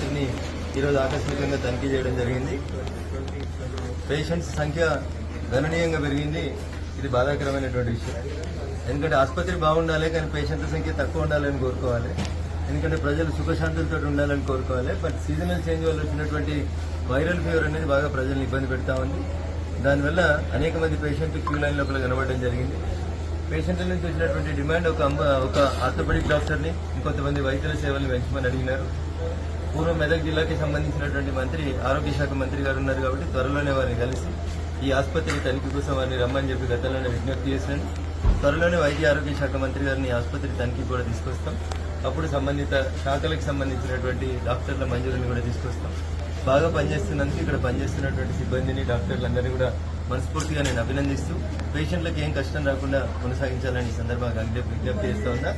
ఆసుపత్రిని ఈరోజు ఆకస్మికంగా తనిఖీ చేయడం జరిగింది. పేషెంట్స్ సంఖ్య గణనీయంగా పెరిగింది. ఇది బాధాకరమైనటువంటి విషయం. ఎందుకంటే ఆసుపత్రి బాగుండాలి కానీ పేషెంట్ల సంఖ్య తక్కువ ఉండాలని కోరుకోవాలి. ఎందుకంటే ప్రజలు సుఖశాంతులతో ఉండాలని కోరుకోవాలి. బట్ సీజనల్ చేంజ్ వల్ల వచ్చినటువంటి వైరల్ ఫీవర్ అనేది బాగా ప్రజలను ఇబ్బంది పెడతా ఉంది. దానివల్ల అనేక మంది పేషెంట్లు క్యూ లైన్ లోపల కనబడడం జరిగింది. పేషెంట్ల నుంచి వచ్చినటువంటి డిమాండ్ ఒక అమ్మ ఒక ఆర్థోపెడిక్ డాక్టర్ని ఇంకొంతమంది వైద్యుల సేవలను పెంచమని అడిగినారు. పూర్వం మెదక్ జిల్లాకి సంబంధించినటువంటి మంత్రి ఆరోగ్య శాఖ మంత్రి గారు ఉన్నారు కాబట్టి త్వరలోనే వారిని కలిసి ఈ ఆసుపత్రి తనిఖీ కోసం వారిని రమ్మని చెప్పి గతంలోనే విజ్ఞప్తి చేశాను. త్వరలోనే వైద్య ఆరోగ్య శాఖ మంత్రి గారిని ఆసుపత్రి తనిఖీ కూడా తీసుకొస్తాం. అప్పుడు సంబంధిత శాఖలకు సంబంధించినటువంటి డాక్టర్ల మంజూరిని కూడా తీసుకొస్తాం. బాగా పనిచేస్తున్నందుకు ఇక్కడ పనిచేస్తున్నటువంటి సిబ్బందిని డాక్టర్లందరినీ కూడా మనస్ఫూర్తిగా నేను అభినందిస్తూ పేషెంట్లకు ఏం కష్టం రాకుండా కొనసాగించాలని ఈ సందర్భంగా విజ్ఞప్తి విజ్ఞప్తి చేస్తూ ఉన్నా.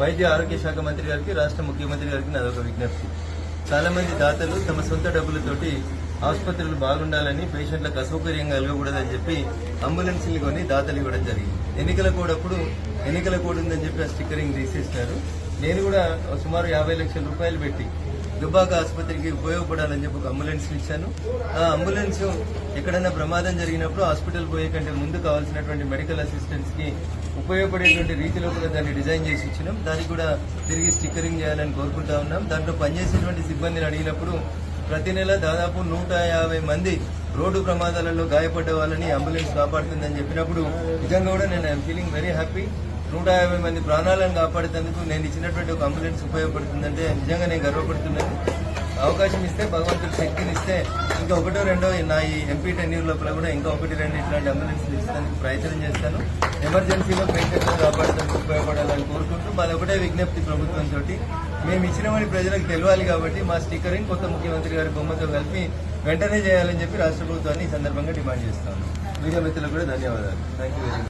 వైద్య ఆరోగ్య శాఖ మంత్రి గారికి రాష్ట్ర ముఖ్యమంత్రి గారికి నాదొక విజ్ఞప్తి. చాలా మంది దాతలు తమ సొంత డబ్బులతోటి ఆసుపత్రులు బాగుండాలని పేషెంట్లకు అసౌకర్యంగా కలగకూడదని చెప్పి అంబులెన్స్లు కొని దాతలు ఇవ్వడం జరిగింది. ఎన్నికల కోడ్ అప్పుడు ఎన్నికల కోడ్ ఉందని చెప్పి ఆ స్టిక్కరింగ్ తీసేసినారు నేను కూడా సుమారు యాభై లక్షల రూపాయలు పెట్టి దుబ్బాక ఆసుపత్రికి ఉపయోగపడాలని చెప్పి ఒక అంబులెన్స్ ఇచ్చాను. ఆ అంబులెన్స్ ఎక్కడైనా ప్రమాదం జరిగినప్పుడు హాస్పిటల్ పోయే కంటే ముందు కావాల్సినటువంటి మెడికల్ అసిస్టెంట్స్కి ఉపయోగపడేటువంటి రీతిలో కూడా దాన్ని డిజైన్ చేసి ఇచ్చినాం. దానికి కూడా తిరిగి స్టిక్కరింగ్ చేయాలని కోరుకుంటా ఉన్నాం. దాంట్లో పనిచేసేటువంటి సిబ్బందిని అడిగినప్పుడు ప్రతి నెల దాదాపు నూట యాభై మంది రోడ్డు ప్రమాదాలలో గాయపడ్డ వాళ్ళని అంబులెన్స్ కాపాడుతుందని చెప్పినప్పుడు నిజంగా కూడా నేను ఐఎమ్ ఫీలింగ్ వెరీ హ్యాపీ. నూట యాభై మంది ప్రాణాలను కాపాడేందుకు నేను ఇచ్చినటువంటి ఒక అంబులెన్స్ ఉపయోగపడుతుందంటే నిజంగా నేను గర్వపడుతున్నాను అవకాశం ఇస్తే భగవంతుడు శక్తిని ఇస్తే ఇంకా ఒకటో రెండో నా ఈ ఎంపీ టెన్యూర్ లోపల కూడా ఇంకా ఒకటి రెండు ఇట్లాంటి అంబులెన్స్ ఇస్తానికి ప్రయత్నం చేస్తాను. ఎమర్జెన్సీలో పేషెంట్లను కాపాడడానికి ఉపయోగపడాలని కోరుకుంటూ మాది ఒకటే విజ్ఞప్తి ప్రభుత్వం తోటి మేము ఇచ్చినమని ప్రజలకు తెలియాలి కాబట్టి మా స్టిక్కరింగ్ కొత్త ముఖ్యమంత్రి గారి బొమ్మతో కలిపి వెంటనే చేయాలని చెప్పి రాష్ట్ర ప్రభుత్వాన్ని ఈ సందర్భంగా డిమాండ్ చేస్తాను. మీడియా మిత్రులకు కూడా ధన్యవాదాలు. Thank you